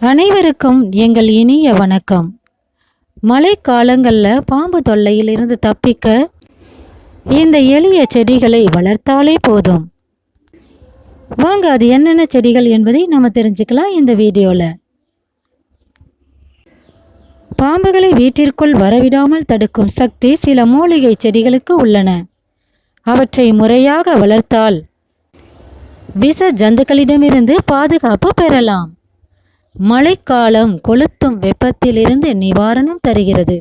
அனைவருக்கும் எங்கள் இனிய வணக்கம். மழைக்காலங்களில் பாம்பு தொல்லையிலிருந்து தப்பிக்க இந்த எளிய செடிகளை வளர்த்தாலே போதும். வாங்க அது என்னென்ன செடிகள் என்பதை நம்ம தெரிஞ்சுக்கலாம் இந்த வீடியோவில் பாம்புகளை வீட்டிற்குள் வரவிடாமல் தடுக்கும் சக்தி சில மூலிகை செடிகளுக்கு உள்ளன. அவற்றை முறையாக வளர்த்தால் விஷ ஜந்துக்களிடமிருந்து பாதுகாப்பு பெறலாம். மழைக்காலம் கொளுத்தும் வெப்பத்திலிருந்து நிவாரணம் தருகிறது.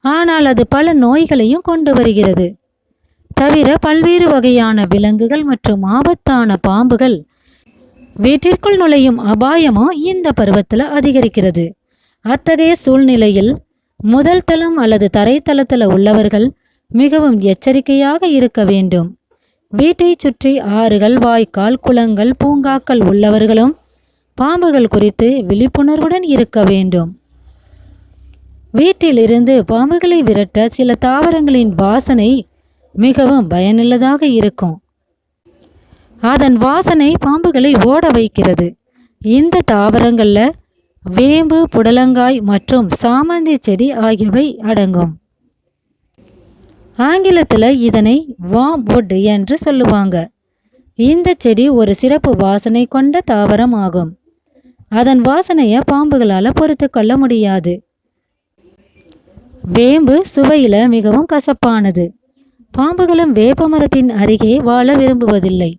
ஆனால் அது பல நோய்களையும் கொண்டு வருகிறது. தவிர பல்வேறு வகையான விலங்குகள் மற்றும் ஆபத்தான பாம்புகள் வீட்டிற்குள் நுழையும் அபாயமும் இந்த பருவத்தில் அதிகரிக்கிறது. அத்தகைய சூழ்நிலையில் முதல் தளம் அல்லது தரைத்தளத்தில் உள்ளவர்கள் மிகவும் எச்சரிக்கையாக இருக்க வேண்டும். வீட்டை சுற்றி ஆறுகள் வாய்க்கால் குளங்கள் பூங்காக்கள் உள்ளவர்களும் பாம்புகள் குறித்து விழிப்புணர்வுடன் இருக்க வேண்டும். வீட்டிலிருந்து பாம்புகளை விரட்ட சில தாவரங்களின் வாசனை மிகவும் பயனுள்ளதாக இருக்கும். அதன் வாசனை பாம்புகளை ஓட வைக்கிறது. இந்த தாவரங்களில் வேம்பு புடலங்காய் மற்றும் சாமந்தி செடி ஆகியவை அடங்கும். ஆங்கிலத்தில் இதனை வாம் வுட் என்று சொல்லுவாங்க. இந்த செடி ஒரு சிறப்பு வாசனை கொண்ட தாவரம் ஆகும். அதன் வாசனையை பாம்புகளால் பொறுத்து கொள்ள முடியாது. வேம்பு சுவையில மிகவும் கசப்பானது. பாம்புகளும் வேப்ப மரத்தின் அருகே வாழ விரும்புவதில்லை.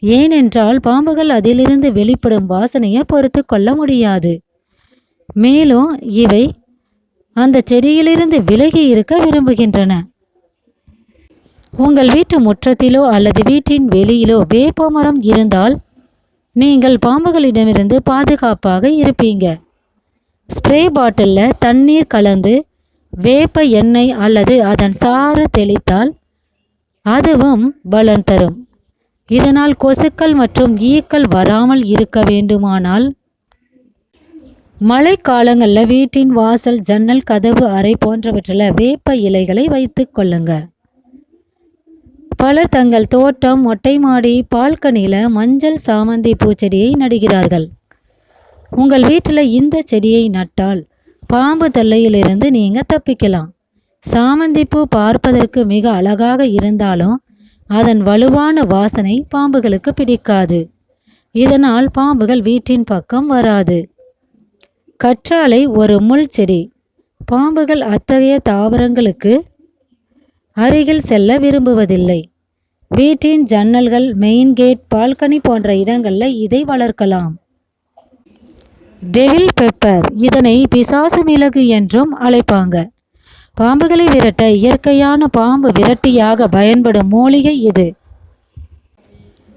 ஏனென்றால் பாம்புகள் அதிலிருந்து வெளிப்படும் வாசனையை பொறுத்து கொள்ள முடியாது. மேலும் இவை அந்த செடியிலிருந்து விலகி இருக்க விரும்புகின்றன. உங்கள் வீட்டு முற்றத்திலோ அல்லது வீட்டின் வெளியிலோ வேப்ப மரம் இருந்தால் நீங்கள் பாம்புகளிடமிருந்து பாதுகாப்பாக இருப்பீங்க. ஸ்ப்ரே பாட்டிலில் தண்ணீர் கலந்து வேப்ப எண்ணெய் அல்லது அதன் சாறு தெளித்தால் அதுவும் பலன் தரும். இதனால் கொசுக்கள் மற்றும் ஈக்கள் வராமல் இருக்க வேண்டுமானால் மழைக்காலங்களில் வீட்டின் வாசல் ஜன்னல் கதவு அறை போன்றவற்றில் வேப்ப இலைகளை வைத்து கொள்ளுங்கள் பலர் தங்கள் தோட்டம் மொட்டை மாடி பால்கனியில் மஞ்சள் சாமந்தி பூச்செடியை நடுகிறார்கள். உங்கள் வீட்டில் இந்த செடியை நட்டால் பாம்பு தொல்லையிலிருந்து நீங்கள் தப்பிக்கலாம். சாமந்தி பூ பார்ப்பதற்கு மிக அழகாக இருந்தாலும் அதன் வலுவான வாசனை பாம்புகளுக்கு பிடிக்காது. இதனால் பாம்புகள் வீட்டின் பக்கம் வராது. கற்றாழை ஒரு முள் செடி. பாம்புகள் அத்தகைய தாவரங்களுக்கு அருகில் செல்ல விரும்புவதில்லை. வீட்டின் ஜன்னல்கள் மெயின் கேட் பால்கனி போன்ற இடங்களில் இதை வளர்க்கலாம். டெவில் பெப்பர் இதனை பிசாசு மிளகு என்றும் அழைப்பாங்க. பாம்புகளை விரட்ட இயற்கையான பாம்பு விரட்டியாக பயன்படும் மூலிகை இது.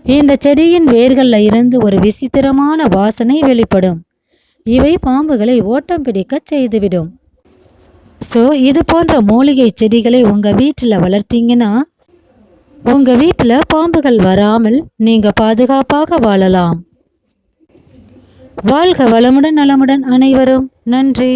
இந்த செடியின் வேர்களில் இருந்து ஒரு விசித்திரமான வாசனை வெளிப்படும். இவை பாம்புகளை ஓட்டம் பிடிக்க செய்துவிடும். ஸோ இது போன்ற மூலிகை செடிகளை உங்கள் வீட்டில் வளர்த்தீங்கன்னா உங்கள் வீட்டில் பாம்புகள் வராமல் நீங்கள் பாதுகாப்பாக வாழலாம். வாழ்க வளமுடன் நலமுடன் அனைவரும். நன்றி.